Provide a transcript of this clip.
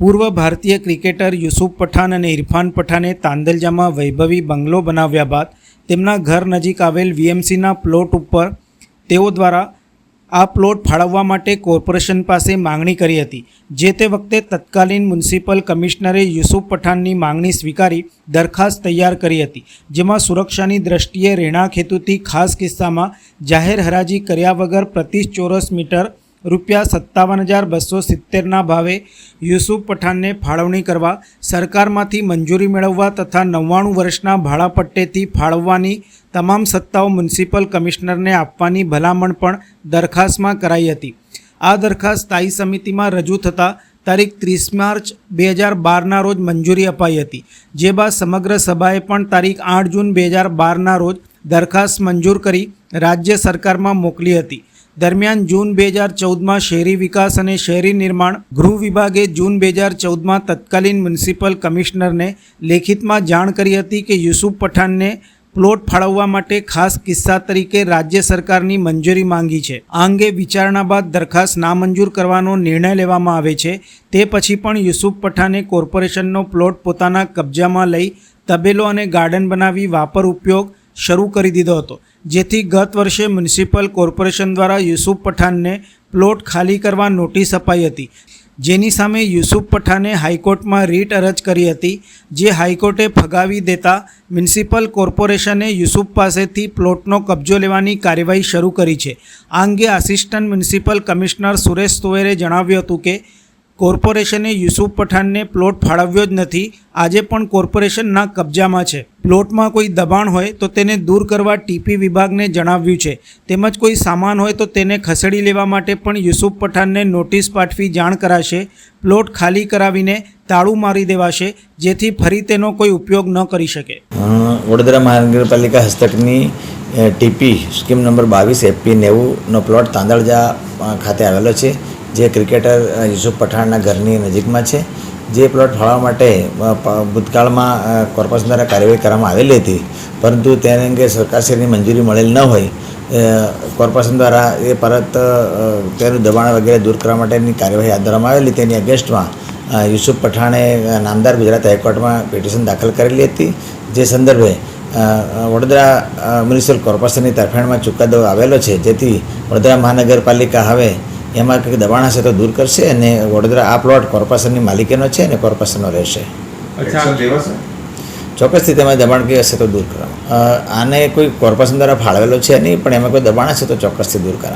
પૂર્વ ભારતીય ક્રિકેટર યુસુફ પઠાન અને ઇરફાન પઠાને તાંદલજામાં વૈભવી બંગલો બનાવ્યા બાદ તેમના ઘર નજીક આવેલ વીએમસીના પ્લોટ ઉપર તેઓ દ્વારા આ પ્લોટ ફાળવવા માટે કોર્પોરેશન પાસે માંગણી કરી હતી, જે તે વખતે તત્કાલીન મ્યુનિસિપલ કમિશનરે યુસુફ પઠાનની માંગણી સ્વીકારી દરખાસ્ત તૈયાર કરી હતી, જેમાં સુરક્ષાની દ્રષ્ટિએ રહેણાંક હેતુથી ખાસ કિસ્સામાં જાહેર હરાજી કર્યા વગર પ્રતિ ચોરસ મીટર રૂપિયા સત્તાવન હજાર બસો સિત્તેરના ભાવે યુસુફ પઠાણને ફાળવણી કરવા સરકારમાંથી મંજૂરી મેળવવા તથા નવ્વાણું વર્ષના ભાડાપટ્ટેથી ફાળવવાની તમામ સત્તાઓ મ્યુનિસિપલ કમિશનરને આપવાની ભલામણ પણ દરખાસ્તમાં કરાઈ હતી. આ દરખાસ્ત સ્થાયી સમિતિમાં રજૂ થતાં તારીખ ત્રીસ માર્ચ બે હજાર બારના રોજ મંજૂરી અપાઈ હતી. જે બાદ સમગ્ર સભાએ પણ તારીખ આઠ જૂન બે હજાર બારના રોજ દરખાસ્ત મંજૂર કરી રાજ્ય સરકારમાં મોકલી હતી. દરમિયાન જૂન બે હજાર ચૌદમાં શહેરી વિકાસ અને શહેરી નિર્માણ ગૃહ વિભાગે જૂન બે હજાર ચૌદમાં તત્કાલીન મ્યુનિસિપલ કમિશનરને લેખિતમાં જાણ કરી હતી કે યુસુફ પઠાણને પ્લોટ ફાળવવા માટે ખાસ કિસ્સા તરીકે રાજ્ય સરકારની મંજૂરી માંગી છે. આ અંગે વિચારણા બાદ દરખાસ્ત નામંજૂર કરવાનો નિર્ણય લેવામાં આવે છે. તે પછી પણ યુસુફ પઠાણે કોર્પોરેશનનો પ્લોટ પોતાના કબજામાં લઈ તબેલો અને ગાર્ડન બનાવી વાપર ઉપયોગ શરૂ કરી દીધો હતો. જેથી ગત વર્ષે મ્યુનિસિપલ કોર્પોરેશન દ્વારા યુસુફ પઠાણને પ્લોટ ખાલી કરવા નોટિસ અપાઈ હતી. જેની સામે યુસુફ પઠાને હાઈકોર્ટમાં રીટ અરજ કરી હતી, જે હાઈકોર્ટે ફગાવી દેતા મ્યુનિસિપલ કોર્પોરેશને યુસુફ પાસેથી પ્લોટનો કબજો લેવાની કાર્યવાહી શરૂ કરી છે. આ અંગે assistant municipal commissioner Suresh Toware જણાવ્યું હતું કે કોર્પોરેશને યુસુફ પઠાણને પ્લોટ ફાળવ્યો જ નથી. આજે પણ કોર્પોરેશનના કબજામાં છે. પ્લોટમાં કોઈ દબાણ હોય તો તેને દૂર કરવા ટીપી વિભાગને જણાવ્યું છે. તેમજ કોઈ સામાન હોય તો તેને ખસેડી લેવા માટે પણ યુસુફ પઠાણને નોટિસ પાઠવી જાણ કરાશે. પ્લોટ ખાલી કરાવીને તાળું મારી દેવાશે, જેથી ફરી તેનો કોઈ ઉપયોગ ન કરી શકે. વડોદરા મહાનગરપાલિકા હસ્તકની ટીપી સ્કીમ નંબર બાવીસ એફપી નેવુંનો પ્લોટ તાંદળજા ખાતે આવેલો છે. જે ક્રિકેટર યુસુફ પઠાણના ઘરની નજીકમાં છે, જે પ્લોટ ફાળવવા માટે ભૂતકાળમાં કોર્પોરેશન દ્વારા કાર્યવાહી કરવામાં આવેલી હતી. પરંતુ તેને અંગે સરકારશ્રીની મંજૂરી મળેલ ન હોય કોર્પોરેશન દ્વારા એ પરત તેનું દબાણ વગેરે દૂર કરવા માટેની કાર્યવાહી હાથ ધરવામાં આવેલી તેની અગેન્સ્ટમાં યુસુફ પઠાણે નામદાર ગુજરાત હાઈકોર્ટમાં પિટિશન દાખલ કરેલી હતી. જે સંદર્ભે વડોદરા મ્યુનિસિપલ કોર્પોરેશનની તરફેણમાં ચુકાદો આવેલો છે. જેથી વડોદરા મહાનગરપાલિકા હવે એમાં કંઈક દબાણ હશે તો દૂર કરશે અને વડોદરા આ પ્લોટ કોર્પોરેશનની માલિકીનો છે અને કોર્પોરેશનનો રહેશે. ચોક્કસથી તેમાં દબાણ કંઈ હશે તો દૂર કરો. આને કોઈ કોર્પોરેશન દ્વારા ફાળવેલો છે નહીં પણ એમાં કોઈ દબાણ હશે તો ચોક્કસથી દૂર કરવામાં